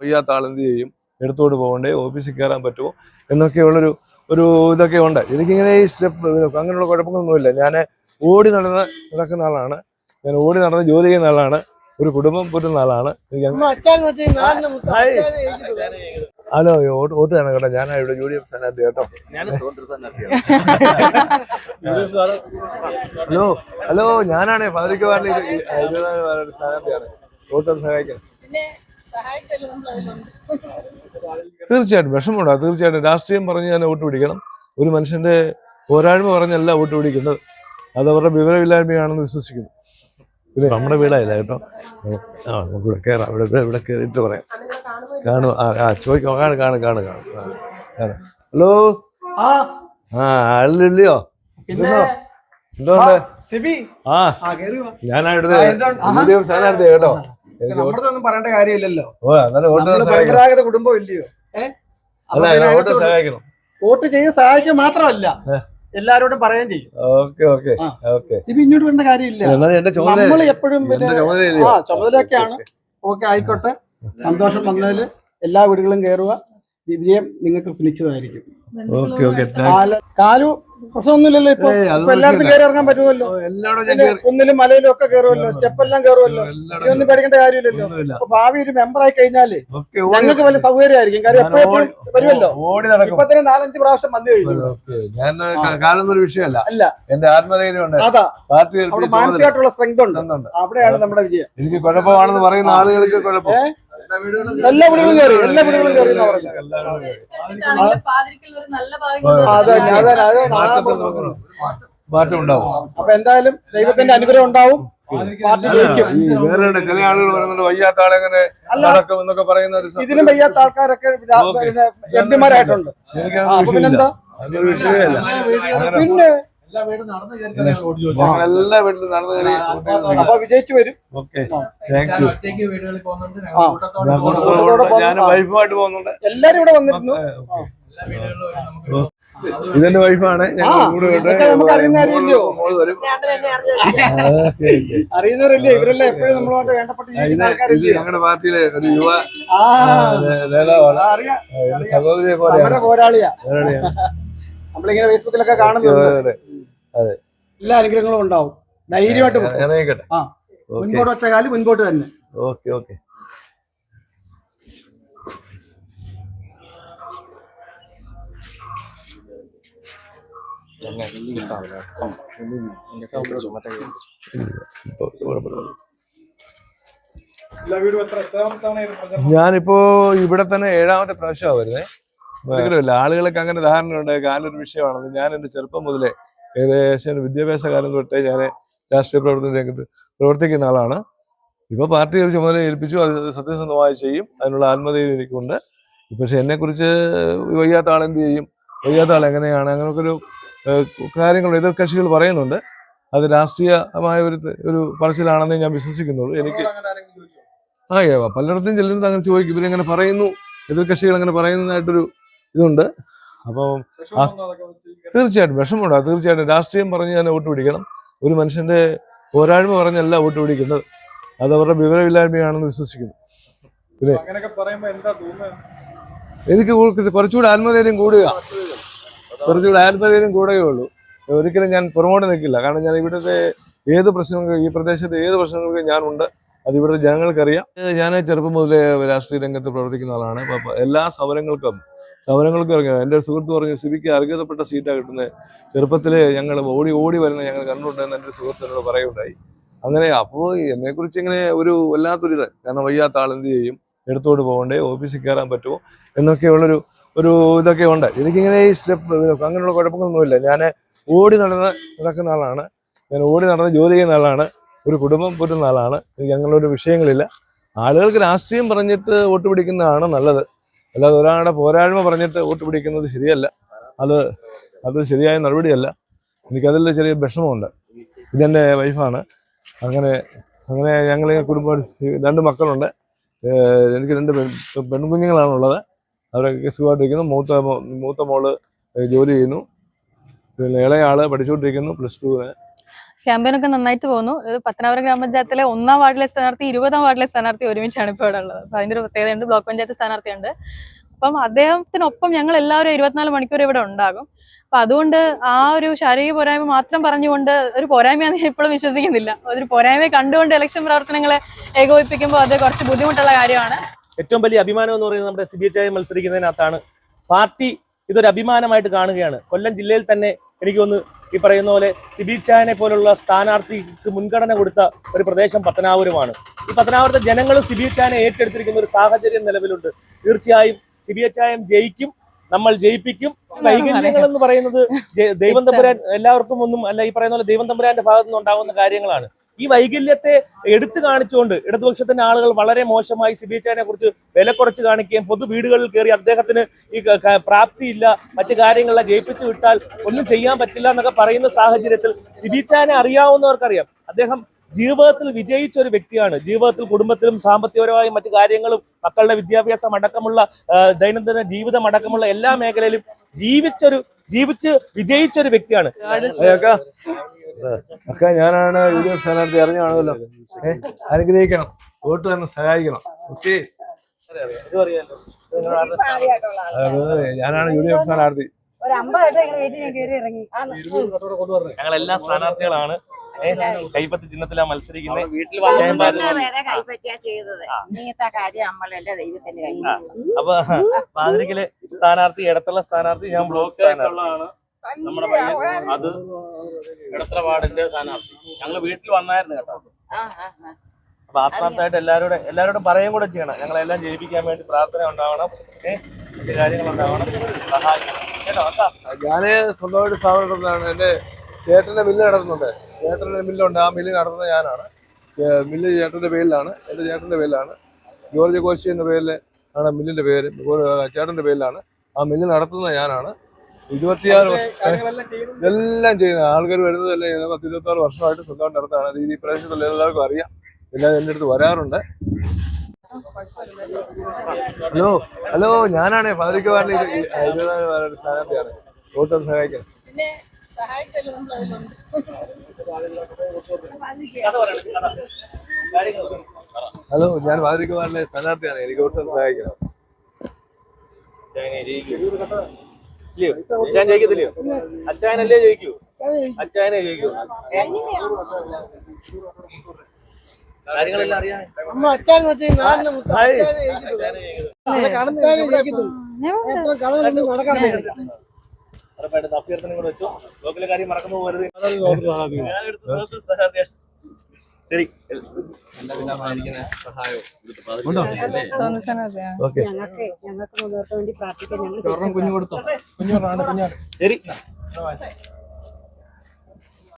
വയ്യാത്ത ആൾ എന്ത് ചെയ്യും? എടുത്തോട്ട് പോകണ്ടേ ഓഫീസിൽ കയറാൻ പറ്റുമോ? എന്നൊക്കെയുള്ളൊരു ഒരു ഇതൊക്കെ ഉണ്ട്. എനിക്കിങ്ങനെ ഈ സ്റ്റെപ്പ് അങ്ങനെയുള്ള കുഴപ്പങ്ങളൊന്നുമില്ല. ഞാൻ ഓടി നടന്ന് നടക്കുന്ന ആളാണ്. ഞാൻ ഓടി നടന്ന് ജോലി ചെയ്യുന്ന ആളാണ്. ഒരു കുടുംബം പോറ്റുന്ന ആളാണ്. ഹലോ ഓട്ട് തന്നെ കേട്ടോ. ഞാൻ ഇവിടെ യു ഡി എഫ് സ്ഥാനാർത്ഥി കേട്ടോ. ഹലോ ഹലോ ഞാനാണേ പതിനൊക്കെ വാർഡിൽ ഇരുപതാം വാർഡിൽ സ്ഥാനാർത്ഥിയാണ്. വോട്ട് സഹായിക്കാൻ തീർച്ചയായിട്ടും വിഷമമുണ്ടാ. തീർച്ചയായിട്ടും രാഷ്ട്രീയം പറഞ്ഞ് തന്നെ വോട്ട് പിടിക്കണം. ഒരു മനുഷ്യന്റെ പോരായ്മ പറഞ്ഞല്ല വോട്ട് പിടിക്കുന്നത്. അത് അവരുടെ വിവരമില്ലായ്മയാണെന്ന് വിശ്വസിക്കുന്നു. പിന്നെ നമ്മുടെ വീടായില്ല കേട്ടോ? ആ നമുക്ക് ഇവിടെ കയറാം ഇവിടെ ഇവിടെ കയറിയിട്ട് പറയാം. കാണും ആ ആ ചോദിക്കാം. കാണും കാണും കാണും കാണും. ഹലോ? ആ. ആളില്ലയോ എന്തുകൊണ്ട് സിബി. ആ. ഞാനാ കേട്ടോ. നമ്മുടെ ഒന്നും പറയേണ്ട കാര്യമില്ലല്ലോ. ഓ എന്നാലും വോട്ട് നമ്മൾ സഹായിക്കണം. പരമ്പരാഗത കുടുംബം ഇല്ലയോ? ഏ? അല്ല പിന്നെ വോട്ട് സഹായിക്കണം. വോട്ട് ചെയ്ത് സഹായിക്കുക മാത്രമല്ല. ഏ. എല്ലാരോടും പറയുകയും ചെയ്യും. ഓക്കെ ഓക്കെ ആ. ഓക്കെ. സിബി ഇങ്ങോട്ട് വരേണ്ട കാര്യമില്ല. എന്നാലും എന്റെ ചുമതല നമ്മൾ എപ്പോഴും പിന്നെ എന്റെ ചുമതലയില്ലയോ ആ ചുമതലയൊക്കെയാണ്. ഓക്കെ ആയിക്കോട്ടെ. സന്തോഷം വന്നതിൽ എല്ലാ വീടുകളും കയറുക വിജയം നിങ്ങൾക്ക് സുനിശ്ചിതമായിരിക്കും. Okay okay. കാല- കാലു പ്രശ്നമൊന്നുമില്ലല്ലോ ഇപ്പൊ. എല്ലായിടത്തും കയറി ഇറങ്ങാൻ പറ്റുമല്ലോ. ഒന്നിലും മലയിലും ഒക്കെ കയറുമല്ലോ സ്റ്റെപ്പ് എല്ലാം കയറുമല്ലോ ഇതൊന്നും പേടിക്കേണ്ട കാര്യമില്ലല്ലോ. അപ്പൊ ഭാവി ഒരു മെമ്പർ ആയി കഴിഞ്ഞാൽ ഞങ്ങൾക്ക് വലിയ സൗകര്യമായിരിക്കും. കാര്യം എപ്പോഴും വരുമല്ലോ. ഇപ്പൊ തന്നെ നാലഞ്ച് പ്രാവശ്യം വന്നു കഴിഞ്ഞു. ഞാൻ വിഷയമല്ല. അല്ല. എന്റെ ആത്മധൈര്യം ഉണ്ട് അതാ മാനസികമായിട്ടുള്ള സ്ട്രെങ്ത് ഉണ്ട്. ഉണ്ട്. അവിടെയാണ് നമ്മുടെ വിജയം. എനിക്ക് കുഴപ്പമാണെന്ന് പറയുന്ന ആളുകൾക്ക് കുഴപ്പം. എല്ലാ വീടുകളും കയറി. എല്ലാ വീടുകളും കയറി എന്നാ പറഞ്ഞത്. മാറ്റം ഉണ്ടാവും. അപ്പൊ എന്തായാലും ദൈവത്തിന്റെ അനുഗ്രഹം ഉണ്ടാവും. പാർട്ടി ജയിക്കും. ഈ വേറെ ഉണ്ട്. ചില ആളുകൾ പറയുന്നുണ്ട് വയ്യാത്ത ആളെങ്ങനെ. നടക്കും എന്നൊക്കെ പറയുന്ന ഒരു ഇതിലും വയ്യാത്ത ആൾക്കാരൊക്കെ എം പിമാരായിട്ടുണ്ട്. പിന്നെന്താ? പിന്നെ എല്ലാ വീടും നടന്നു കയറി അപ്പൊ വിജയിച്ചു വരും. ഓക്കെ. ഞാൻ കുടുംബത്തോടെ കുടുംബത്തോടെ ഞാൻ വൈഫുമായിട്ട് പോകുന്നുണ്ട്. എല്ലാരും ഇവിടെ വന്നിരുന്നു. ഇതെന്റെ വൈഫാണ്. അറിയുന്നവരല്ലേ? ഇവരെല്ലാം എപ്പോഴും നമ്മളുമായിട്ട് വേണ്ടപ്പെട്ട് ഞങ്ങളുടെ പാർട്ടിയിലെ ഒരു യുവ ആ നേ- നേതാവാണ് ആ, അറിയാം. എന്റെ സഹോദരിയെ സമര പോലെയാണ് പോരാളിയാ. നമ്മളിങ്ങനെ ഫേസ്ബുക്കിലൊക്കെ കാണുന്നുണ്ട്. അതെ. എല്ലാ അനുഗ്രഹങ്ങളും ഉണ്ടാവും. ധൈര്യമായിട്ട് പോകും ഇറങ്ങിക്കട്ടെ. ആ മുൻപോട്ട് വെച്ച കാലം മുൻപോട്ട് തന്നെ. Okay okay. ഞാനിപ്പോ ഇവിടെ തന്നെ ഏഴാമത്തെ പ്രാവശ്യമാണ് വരുന്നത് ആളുകൾക്ക് അങ്ങനെ ധാരണയുണ്ട് കാലൊരു വിഷയമാണെന്ന്. ഞാൻ എന്റെ ചെറുപ്പം മുതലേ ഏകദേശം വിദ്യാഭ്യാസ കാലം തൊട്ടേ ഞാൻ രാഷ്ട്രീയ പ്രവർത്തന രംഗത്ത് പ്രവർത്തിക്കുന്ന ആളാണ്. ഇപ്പൊ പാർട്ടി ഒരു ചുമതല ഏൽപ്പിച്ചു അത് സത്യസന്ധമായി ചെയ്യും അതിനുള്ള ആത്മധൈര്യം എനിക്കുണ്ട്. പക്ഷെ എന്നെക്കുറിച്ച് വയ്യാത്ത ആൾ എന്ത് ചെയ്യും? വയ്യാത്ത ആൾ എങ്ങനെയാണ്? അങ്ങനെയൊക്കെ ഒരു കാര്യങ്ങൾ എതിർ കക്ഷികൾ പറയുന്നുണ്ട്. അത് രാഷ്ട്രീയമായ ഒരു ഒരു പറച്ചിലാണെന്ന് ഞാൻ വിശ്വസിക്കുന്നുള്ളൂ. എനിക്ക് ആ പലയിടത്തും ചിലരും അങ്ങനെ ചോദിക്കും. ഇവരെങ്ങനെ പറയുന്നു എതിർ കക്ഷികൾ അങ്ങനെ പറയുന്നതായിട്ടൊരു ഇതുണ്ട്. അപ്പം ആ. തീർച്ചയായിട്ടും വിഷമമുണ്ടോ. തീർച്ചയായിട്ടും രാഷ്ട്രീയം പറഞ്ഞ് ഞാൻ വോട്ട് പിടിക്കണം. ഒരു മനുഷ്യന്റെ പോരായ്മ പറഞ്ഞല്ല വോട്ട് പിടിക്കുന്നത്. അത് അവരുടെ വിവരമില്ലായ്മയാണെന്ന് വിശ്വസിക്കുന്നു. പിന്നെ എനിക്ക് കുറച്ചുകൂടി ആത്മധൈര്യം കൂടുക. കുറച്ചുകൂടി ആത്മധൈര്യം കൂടുകയേ ഉള്ളൂ. ഒരിക്കലും ഞാൻ പുറമോട്ട് നിൽക്കില്ല. കാരണം ഞാൻ ഇവിടുത്തെ ഏത് പ്രശ്നങ്ങൾക്ക് ഈ പ്രദേശത്തെ ഏത് പ്രശ്നങ്ങൾക്ക് ഞാനുണ്ട്. അത് ഇവിടുത്തെ ജനങ്ങൾക്കറിയാം. ഞാൻ ചെറുപ്പം മുതലേ രാഷ്ട്രീയ രംഗത്ത് പ്രവർത്തിക്കുന്ന ആളാണ്. എല്ലാ സമരങ്ങൾക്കും സമരങ്ങൾക്കും ഇറങ്ങിയത്. എന്റെ സുഹൃത്ത് പറഞ്ഞു സിബിക്ക് അർഹതപ്പെട്ട സീറ്റാണ് കിട്ടുന്നത് ചെറുപ്പത്തിൽ ഞങ്ങൾ ഓടി ഓടി വരുന്ന ഞങ്ങൾ കണ്ടുകൊണ്ടെന്ന് എന്റെ ഒരു സുഹൃത്ത് എന്നോട് പറയുകയുണ്ടായി. അങ്ങനെ അപ്പോൾ എന്നെക്കുറിച്ച് ഇങ്ങനെ ഒരു വല്ലാത്തൊരു ഇത് കാരണം വയ്യാത്ത ആൾ എന്ത് ചെയ്യും? എടുത്തോട്ട് പോകണ്ടേ ഓഫീസിൽ കയറാൻ പറ്റുമോ? എന്നൊക്കെയുള്ളൊരു ഒരു ഇതൊക്കെ ഉണ്ട്. എനിക്കിങ്ങനെ ഈ സ്റ്റെപ്പ് അങ്ങനെയുള്ള കുഴപ്പങ്ങളൊന്നുമില്ല. ഞാൻ ഓടി നടന്ന് നടക്കുന്ന ആളാണ്. ഞാൻ ഓടി നടന്ന് ജോലി ചെയ്യുന്ന ആളാണ്. ഒരു കുടുംബം പോറ്റുന്ന ആളാണ്. എനിക്ക് അങ്ങനെയുള്ള വിഷയങ്ങളില്ല. ആളുകൾക്ക് രാഷ്ട്രീയം പറഞ്ഞിട്ട് വോട്ട് പിടിക്കുന്നതാണ് നല്ലത്. അല്ലാതെ ഒരാളുടെ പോരായ്മ പറഞ്ഞിട്ട് വോട്ട് പിടിക്കുന്നത് ശരിയല്ല. അത് അത് ശരിയായ നടപടിയല്ല. എനിക്കതിൽ ചെറിയ വിഷമമുണ്ട്. ഇതെന്റെ വൈഫാണ്. അങ്ങനെ അങ്ങനെ ഞങ്ങൾ കുടുംബം രണ്ട് മക്കളുണ്ട്. എനിക്ക് രണ്ട് പെൺ പെൺകുഞ്ഞുങ്ങളാണുള്ളത്. അവരൊക്കെ സുഖമായിട്ടിരിക്കുന്നു മൂത്ത മൂത്ത മോൾ ജോലി ചെയ്യുന്നു. പിന്നെ ഇളയ പഠിച്ചുകൊണ്ടിരിക്കുന്നു. പ്ലസ് ടു ക്യാമ്പയിനൊക്കെ നന്നായിട്ട് പോകുന്നു. ഇത് പത്തനാപുരം ഗ്രാമപഞ്ചായത്തിലെ ഒന്നാം വാർഡിലെ സ്ഥാനാർത്ഥി ഇരുപതാം വാർഡിലെ സ്ഥാനാർത്ഥി ഒരുമിച്ചാണ് ഇപ്പോൾ ഇവിടെ ഉള്ളത്. അപ്പൊ അതിന്റെ ഒരു പ്രത്യേകതയുണ്ട്. ബ്ലോക്ക് പഞ്ചായത്ത് സ്ഥാനാർത്ഥിയുണ്ട്. അപ്പം അദ്ദേഹത്തിനൊപ്പം ഞങ്ങൾ എല്ലാവരും ഇരുപത്തിനാല് മണിക്കൂർ ഇവിടെ ഉണ്ടാകും. അപ്പൊ അതുകൊണ്ട് ആ ഒരു ശാരീരിക പോരായ്മ മാത്രം പറഞ്ഞുകൊണ്ട് ഒരു പോരായ്മയാണ് ഞാൻ ഇപ്പോഴും വിശ്വസിക്കുന്നില്ല. അതൊരു പോരായ്മയെ കണ്ടുകൊണ്ട് ഇലക്ഷൻ പ്രവർത്തനങ്ങളെ ഏകോപിപ്പിക്കുമ്പോൾ അത് കുറച്ച് ബുദ്ധിമുട്ടുള്ള കാര്യമാണ്. ഏറ്റവും വലിയ അഭിമാനം എന്ന് പറയുന്നത് നമ്മുടെ സി ബി എച്ച് ഐ മത്സരിക്കുന്നതിനകത്താണ്. പാർട്ടി ഇതൊരു അഭിമാനമായിട്ട് കാണുകയാണ്. കൊല്ലം ജില്ലയിൽ തന്നെ എനിക്ക് ഒന്ന് ഈ പറയുന്ന പോലെ സിബി ചായനെ പോലുള്ള സ്ഥാനാർത്ഥിക്ക് മുൻഗണന കൊടുത്ത ഒരു പ്രദേശം പത്തനാപുരമാണ്. ഈ പത്തനാപുരത്തെ ജനങ്ങൾ സിബി ചായനെ ഏറ്റെടുത്തിരിക്കുന്ന ഒരു സാഹചര്യം നിലവിലുണ്ട്. തീർച്ചയായും സിബി ചായം ജയിക്കും നമ്മൾ ജയിപ്പിക്കും. വൈകല്യങ്ങൾ എന്ന് പറയുന്നത് ദൈവം തമ്പുരാൻ എല്ലാവർക്കും ഒന്നും അല്ല ഈ പറയുന്ന പോലെ ദൈവം തമ്പുരാന്റെ ഭാഗത്തു നിന്ന് ഉണ്ടാകുന്ന കാര്യങ്ങളാണ്. ഈ വൈകല്യത്തെ എടുത്തു കാണിച്ചുകൊണ്ട് ഇടതുപക്ഷത്തിന്റെ ആളുകൾ വളരെ മോശമായി സിബി ചായനെ കുറിച്ച് വില കുറച്ച് കാണിക്കുകയും പൊതു വീടുകളിൽ കയറി അദ്ദേഹത്തിന് ഈ പ്രാപ്തിയില്ല മറ്റു കാര്യങ്ങളെ ജയിപ്പിച്ചു വിട്ടാൽ ഒന്നും ചെയ്യാൻ പറ്റില്ല എന്നൊക്കെ പറയുന്ന സാഹചര്യത്തിൽ സിബി ചായനെ അറിയാവുന്നവർക്കറിയാം. അദ്ദേഹം ജീവിതത്തിൽ വിജയിച്ച ഒരു വ്യക്തിയാണ്. ജീവിതത്തിൽ കുടുംബത്തിലും സാമ്പത്തികപരമായും മറ്റു കാര്യങ്ങളും മക്കളുടെ വിദ്യാഭ്യാസം അടക്കമുള്ള ദൈനംദിന ജീവിതം അടക്കമുള്ള എല്ലാ മേഖലയിലും ജീവിച്ചൊരു ജീവിച്ച് വിജയിച്ച ഒരു വ്യക്തിയാണ് അക്ക ഞാനാണ് യു ഡി എഫ് സ്ഥാനാർത്ഥി. അറിഞ്ഞാണല്ലോ ഏഹ് അനുഗ്രഹിക്കണം. വോട്ട് തന്നെ സഹായിക്കണം. ഓക്കെ? ഞാനാണ് യു ഡി എഫ് സ്ഥാനാർത്ഥി ഞങ്ങൾ എല്ലാ സ്ഥാനാർത്ഥികളാണ്. കൈപ്പത്തി ചിഹ്നത്തിലാ മത്സരിക്കുന്നത് വീട്ടിൽ അപ്പൊ പാതിരിക്കൽ സ്ഥാനാർത്ഥി ഇടത്തുള്ള സ്ഥാനാർത്ഥി ഞാൻ ബ്ലോക്ക് സ്ഥാനാർത്ഥി. നമ്മുടെ പയ്യൻ അത് ഇടത്ര വാർഡിന്റെ സ്ഥാനാർത്ഥി ഞങ്ങൾ വീട്ടിൽ വന്നായിരുന്നു കേട്ടോ. ആ, ആ, ആ. അപ്പൊ ആത്മാർത്ഥമായിട്ട് എല്ലാവരോടും എല്ലാവരോടും പറയുകയും കൂടെ ചെയ്യണം. ഞങ്ങളെല്ലാം ജയിപ്പിക്കാൻ വേണ്ടി പ്രാർത്ഥന ഉണ്ടാവണം. ഏഹ് മറ്റു കാര്യങ്ങൾ ഉണ്ടാവണം. സഹായിക്കണം. കേട്ടോ ഞാൻ സ്വന്തമായിട്ട് സ്ഥാപനം നടത്തുന്നതാണ് എന്റെ ചേട്ടന്റെ മില്ല് നടത്തുന്നുണ്ട്. ചേട്ടന്റെ മില്ലുണ്ട്. ആ മില്ല് നടത്തുന്നത് ഞാനാണ്. മില്ല് ചേട്ടന്റെ പേരിലാണ്. എന്റെ ചേട്ടന്റെ പേരിലാണ്. ജോർജ് കോശി എന്ന പേരിൽ ആണ് മില്ലിന്റെ പേര്. ചേട്ടന്റെ പേരിലാണ്. ആ മില്ല് നടത്തുന്നത് ഞാനാണ്. ഇരുപത്തിയാറ് വർഷം. എല്ലാം ചെയ്യുന്നത് ആൾക്കാർ വരുന്നതല്ലേ ഇത് പത്ത് ഇരുപത്താറ് വർഷമായിട്ട് സ്വന്തമായിട്ട് നടത്താണ് അത് ഈ പ്രദേശത്തുള്ള എല്ലാവർക്കും അറിയാം. എല്ലാവരും എന്റെ അടുത്ത് വരാറുണ്ട്. ഹലോ ഹലോ ഞാനാണ് പതിരിക്കുവാറിന് ഇരുപതാം വാർഡ് സ്ഥാനാർത്ഥിയാണ്. വോട്ട് ഒന്ന് സഹായിക്കാൻ ഹലോ ഞാൻ പതിരിക്കുവാറിന്റെ സ്ഥാനാർത്ഥിയാണ്. എനിക്ക് വോട്ട് ഒന്ന് സഹായിക്കണം ഇല്ലയോ? അച്ഛാൻ ജയിക്കത്തില്ലയോ അച്ഛാനല്ലേ ജയിക്കൂ അച്ഛാനെ ജയിക്കൂ? കാര്യങ്ങളെല്ലാം അറിയാം. ഹായ്. ഉറപ്പായിട്ടും അഭ്യർത്ഥന കൂടെ വെച്ചു. ലോക്കലെ കാര്യം മറക്കുന്നു പോകരുത് ഞാൻ എടുത്ത സുഹൃത്ത് സ്ഥാനാർത്ഥിയാണ്. ശരി. ഞങ്ങൾക്ക് ഞങ്ങൾക്ക് മുന്നോട്ട് വേണ്ടി പ്രാർത്ഥിക്കാൻ ഞങ്ങൾ ശരി.